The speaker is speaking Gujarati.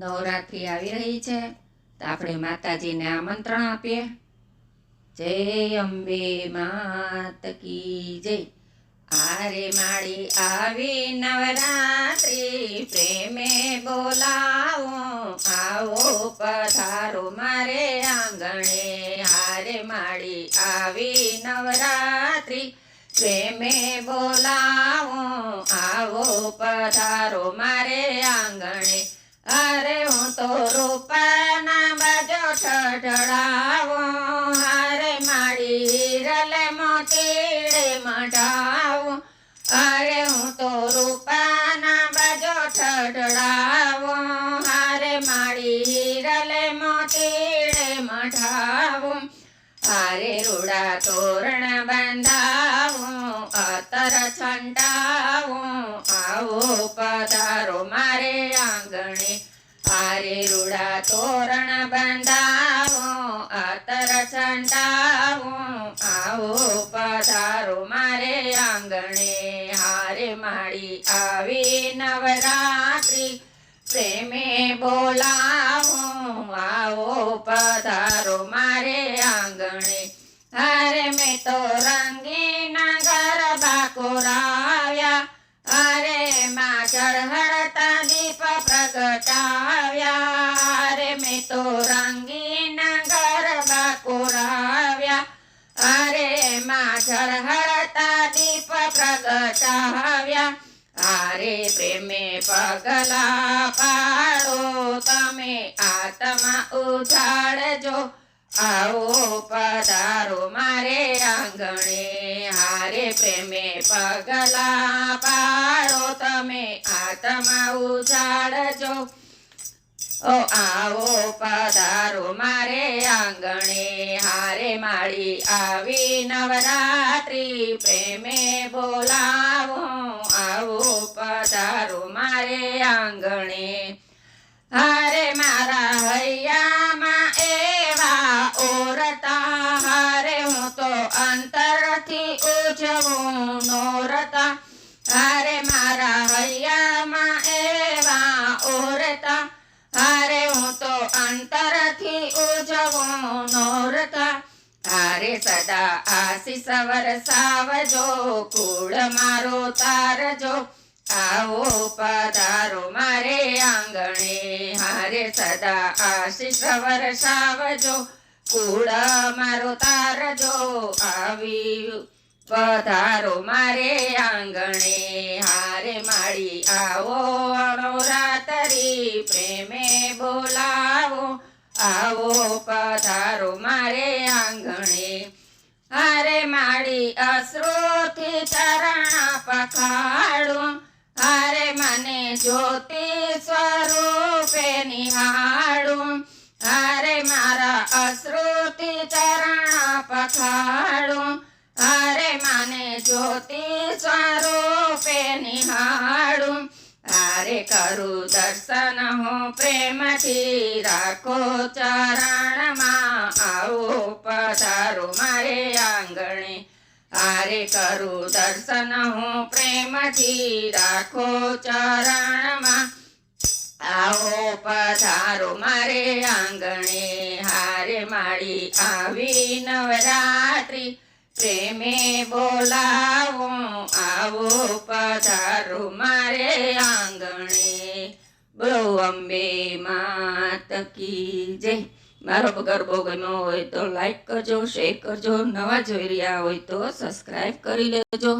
નવરાત્રિ આવી રહી છે, તો આપણે માતાજીને આમંત્રણ આપીએ. જય અંબે માત કી જય. આરે માળી આવી નવરાત્રિ, પ્રેમે બોલાવો, આવો પધારો મારે આંગણે. હારે માળી આવી નવરાત્રિ, પ્રેમે બોલાવો, આવો પધારો મારે આંગણે. મોતીડે મઢાવો. અરે હું તો રૂપાના બાજો ઠઠડાવો હારે માળી રલે મોતીડે મઢાવો. હારે રૂડા તોરણ બાંધાવો. અતર છંટાવો. આવો પધારો મારે આંગણે. હારે રૂડા તોરણ બાંધાવો આવો પધારો મારે આંગણે. હારે માળી આવી નવરાત્રી. પ્રેમે બોલાવો, આવો પધારો મારે આંગણે. હારે મેં તો રંગીના ગરબા કોરાવ્યા. અરે માં ચઢતા દીપ પ્રગટાવ્યા. અરે મેં તો રંગીના ગરબા કોરાવ્યા અરે માં ચઢતા દીપ પ્રગટાવ્યા. આરે પ્રેમે પગલા પાડો, તમે આત્મા ઉજાડજો. આવો પધારો મારે આંગણે. હારે પ્રેમે પગલા પાડો, તમે આત્મા ઉજાડજો. ઓ આવો પધારો મારે આંગણે, હારે માળી આવી નવરાત્રિ, પ્રેમે બોલાવો, આવો પધારો મારે આંગણે. હારે મારા હારે સદા આશીષ વરસાવજો, કુળ મારો તારજો. આવો પધારો મારે આંગણે, હારે સદા આશીષ વરસાવજો, કુળ મારો તારજો. આવી પધારો મારે આંગણે, હારે માળી આવો અણો રાત્રી પ્રેમે બોલાવો. આવો પધારો મારે આંગણે. હારે મારી અશ્રુથી ચરણ પખાડું હારે મને જ્યોતિ સ્વરૂપે નિહાળું. હારે મારા અશ્રુથી ચરણ પખાડું હારે મને જ્યોતિ સ્વરૂપે નિહાળું. હારે કરું દર્શન, હું પ્રેમથી રાખો ચરણમાં. આવો પધારો મારે આંગણે. હારે કરું દર્શન, હું પ્રેમથી રાખો ચરણમાં. આવો પધારો મારે આંગણે. હારે માળી આવી નવરાત્રિ. પ્રેમે બોલાવો આવો પધારો મારે આંગણે. બોલો અંબે માત કી જય. મારો ગરબો ગમ્યો હોય તો લાઈક કરજો શેર કરજો. નવા જોઈ રહ્યા હોય તો સબસ્ક્રાઈબ કરી લેજો.